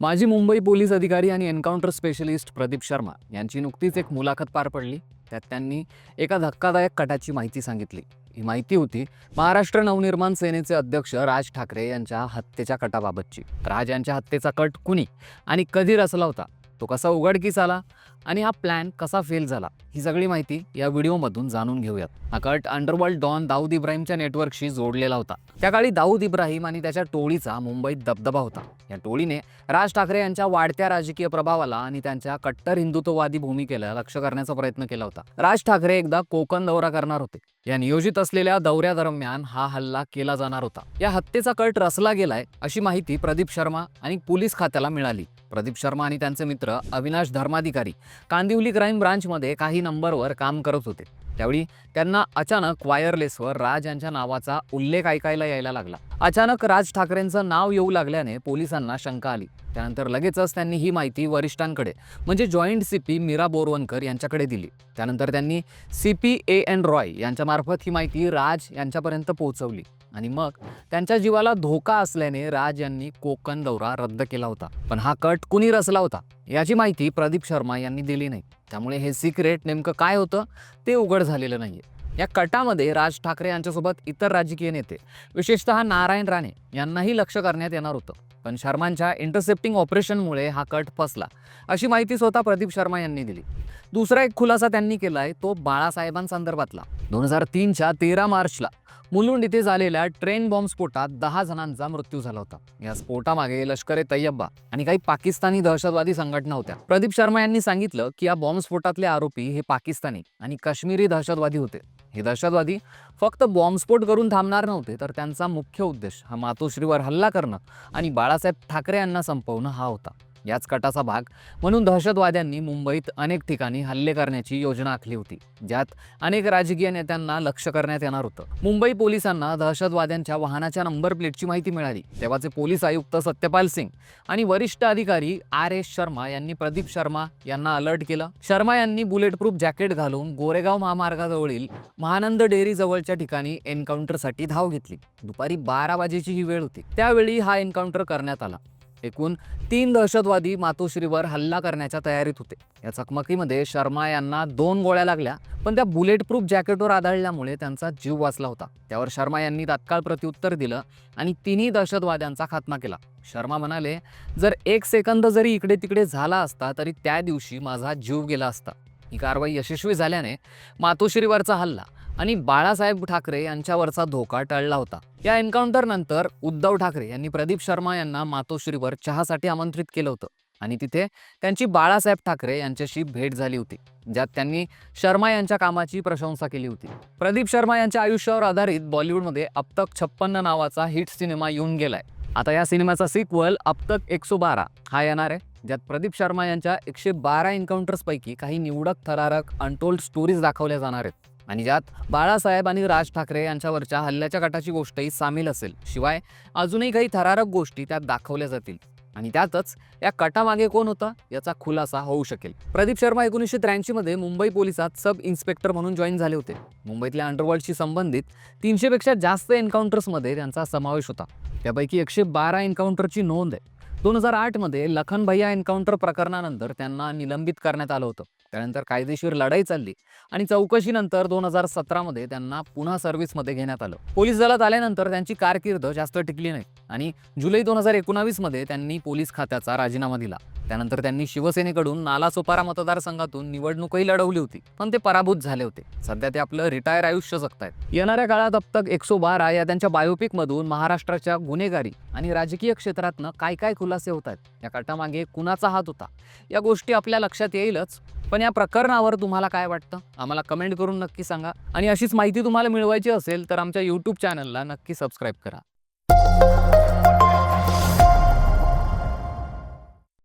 माजी मुंबई पोलीस अधिकारी आणि एन्काउंटर स्पेशलिस्ट प्रदीप शर्मा यांची नुकतीच एक मुलाखत पार पडली. त्यात त्यांनी एका धक्कादायक कटाची माहिती सांगितली. ही माहिती होती महाराष्ट्र नवनिर्माण सेनेचे अध्यक्ष राज ठाकरे यांच्या हत्येच्या कटाबाबतची. राज यांच्या हत्येचा कट कुणी आणि कधी रचला होता? तो कसा उघडकीस आला आणि हा प्लॅन कसा फेल झाला ही सगळी माहिती या व्हिडिओमधून जाणून घेऊयात. हा कट अंडरवर्ल्ड डॉन दाऊद इब्राहिमच्या नेटवर्कशी जोडलेला होता. त्या काळी दाऊद इब्राहिम आणि त्याच्या टोळीचा मुंबईत दबदबा होता. या टोळीने राज ठाकरे यांच्या वाढत्या राजकीय प्रभावाला आणि त्यांच्या कट्टर हिंदुत्ववादी भूमिकेला लक्ष करण्याचा प्रयत्न केला होता. राज ठाकरे एकदा कोकण दौरा करणार होते. या नियोजित असलेल्या दौऱ्यादरम्यान हा हल्ला केला जाणार होता. या हत्येचा कट रचला गेलाय अशी माहिती प्रदीप शर्मा आणि पोलीस खात्याला मिळाली. प्रदीप शर्मा आणि त्यांचे मित्र अविनाश धर्माधिकारी. कांदिवली क्राईम ब्रांचमध्ये काही नंबरवर काम करत होते. त्यावेळी त्यांना अचानक वायरलेसवर राज यांच्या नावाचा उल्लेख ऐकायला यायला लागला. अचानक राज ठाकरेंचं नाव येऊ लागल्याने पोलिसांना शंका आली. त्यानंतर लगेचच त्यांनी ही माहिती वरिष्ठांकडे म्हणजे joint C P Meera Borwankar यांच्याकडे दिली. त्यानंतर त्यांनी C P A N Roy यांच्यामार्फत ही माहिती राज यांच्यापर्यंत पोहोचवली. आणि मग त्यांच्या जीवाला धोका असल्याने राज यांनी कोकण दौरा रद्द केला होता. पण हा कट कुणी रचला होता? याची माहिती प्रदीप शर्मा यांनी दिली नाही. त्यामुळे हे सिक्रेट नेमकं काय होतं ते उघड झालेलं नाहीये. या कटामध्ये राज ठाकरे यांच्यासोबत इतर राजकीय नेते विशेषतः नारायण राणे यांनाही लक्ष करण्यात येणार होतं. पण शर्मांच्या इंटरसेप्टिंग ऑपरेशनमुळे हा कट फसला अशी माहिती स्वतः प्रदीप शर्मा यांनी दिली. दुसरा एक खुलासा त्यांनी केलाय तो बाळासाहेबांसंदर्भातला. दोन हजार तीनच्या तेरा मार्चला मुलुंड इथे झालेल्या ट्रेन बॉम्ब स्फोटात दहा जणांचा मृत्यू झाला होता. या स्फोटामागे लष्कर ए तय्यब्बा आणि काही पाकिस्तानी दहशतवादी संघटना होत्या. प्रदीप शर्मा यांनी सांगितलं की या बॉम्ब स्फोटातले आरोपी हे पाकिस्तानी आणि काश्मीरी दहशतवादी होते. हे दहशतवादी फक्त बॉम्बस्फोट करून थांबणार नव्हते तर त्यांचा मुख्य उद्देश हा मातोश्रीवर हल्ला करणं आणि बाळासाहेब ठाकरे यांना संपवणं हा होता. याच कटाचा भाग. म्हणून दहशतवाद्यांनी मुंबईत अनेक ठिकाणी हल्ले करण्याची योजना आखली होती. ज्यात अनेक राजकीय नेत्यांना लक्ष करण्यात येणार होतं. मुंबई पोलिसांना दहशतवाद्यांच्या वाहनाच्या नंबर प्लेटची माहिती मिळाली. तेव्हाचे पोलीस आयुक्त सत्यपाल सिंग आणि वरिष्ठ अधिकारी आर एस शर्मा यांनी प्रदीप शर्मा यांना अलर्ट केलं. शर्मा यांनी बुलेट प्रूफ जॅकेट घालून गोरेगाव महामार्गाजवळील महानंद डेअरी जवळच्या ठिकाणी एन्काउंटरसाठी धाव घेतली. दुपारी बारा वाजेची ही वेळ होती. त्यावेळी हा एन्काउंटर करण्यात आला. एकूण तीन दहशतवादी मातोश्रीवर हल्ला करण्याच्या तयारीत होते. या चकमकीमध्ये शर्मा यांना दोन गोळ्या लागल्या पण त्या बुलेट प्रूफ जॅकेटवर आदळल्यामुळे त्यांचा जीव वाचला होता. त्यावर शर्मा यांनी तात्काळ प्रत्युत्तर दिलं आणि तिन्ही दहशतवाद्यांचा खात्मा केला. शर्मा म्हणाले जर एक सेकंद जरी इकडे तिकडे झाला असता तरी त्या दिवशी माझा जीव गेला असता. ही कारवाई यशस्वी झाल्याने मातोश्रीवरचा हल्ला आणि बाळासाहेब ठाकरे यांच्यावरचा धोका टळला होता. या एन्काउंटर नंतर उद्धव ठाकरे यांनी प्रदीप शर्मा यांना मातोश्रीवर चहासाठी आमंत्रित केलं होतं. आणि तिथे त्यांची बाळासाहेब ठाकरे यांच्याशी भेट झाली होती ज्यात त्यांनी शर्मा यांच्या कामाची प्रशंसा केली होती. प्रदीप शर्मा यांच्या आयुष्यावर आधारित बॉलिवूडमध्ये अब तक छप्पन्न नावाचा हिट सिनेमा येऊन गेलाय. आता या सिनेमाचा सिक्वल अब तक एकशे बारा हा येणार आहे ज्यात प्रदीप शर्मा यांच्या एकशे बारा एन्काउंटर्सपैकी काही निवडक थरारक अनटोल्ड स्टोरीज दाखवल्या जाणार आहेत. आणि ज्यात बाळासाहेब आणि राज ठाकरे यांच्यावरच्या हल्ल्याच्या गटाची गोष्टही सामील असेल. शिवाय अजूनही काही थरारक गोष्टी त्यात दाखवल्या जातील. आणि त्यातच या कटामागे कोण होता याचा खुलासा होऊ शकेल. प्रदीप शर्मा एकोणीसशे त्र्याऐंशीमध्ये मुंबई पोलिसात सब इन्स्पेक्टर म्हणून जॉईन झाले होते. मुंबईतल्या अंडरवर्ल्डशी संबंधित तीनशेपेक्षा जास्त एन्काउंटर्समध्ये त्यांचा समावेश होता. त्यापैकी एकशे बारा एन्काउंटरची नोंद आहे. दोन हजार आठमध्ये लखन भैया एन्काउंटर प्रकरणानंतर त्यांना निलंबित करण्यात आलं होतं. त्यानंतर कायदेशीर लढाई चालली आणि चौकशीनंतर दोन हजार सतरामध्ये त्यांना पुन्हा सर्व्हिसमध्ये घेण्यात आलं. पोलीस दलात आल्यानंतर त्यांची कारकीर्द जास्त टिकली नाही आणि जुलै दोन हजार एकोणावीसमध्ये त्यांनी पोलीस खात्याचा राजीनामा दिला. त्यानंतर त्यांनी शिवसेनेकडून नालासोपारा मतदारसंघातून निवडणूकही लढवली होती पण ते पराभूत झाले होते. सध्या ते आपलं रिटायर आयुष्य जगतायत. येणाऱ्या काळात अब तक एकशे बारा या त्यांच्या बायोपिकमधून महाराष्ट्राच्या गुन्हेगारी आणि राजकीय क्षेत्रातनं काय काय खुलासे होत आहेत या कटामागे कुणाचा हात होता? या गोष्टी आपल्या लक्षात येईलच पण या प्रकरणावर तुम्हाला काय वाटतं? आम्हाला कमेंट करून नक्की सांगा आणि अशीच माहिती तुम्हाला मिळवायची असेल तर आमच्या यूट्यूब चॅनलला नक्की सबस्क्राईब करा.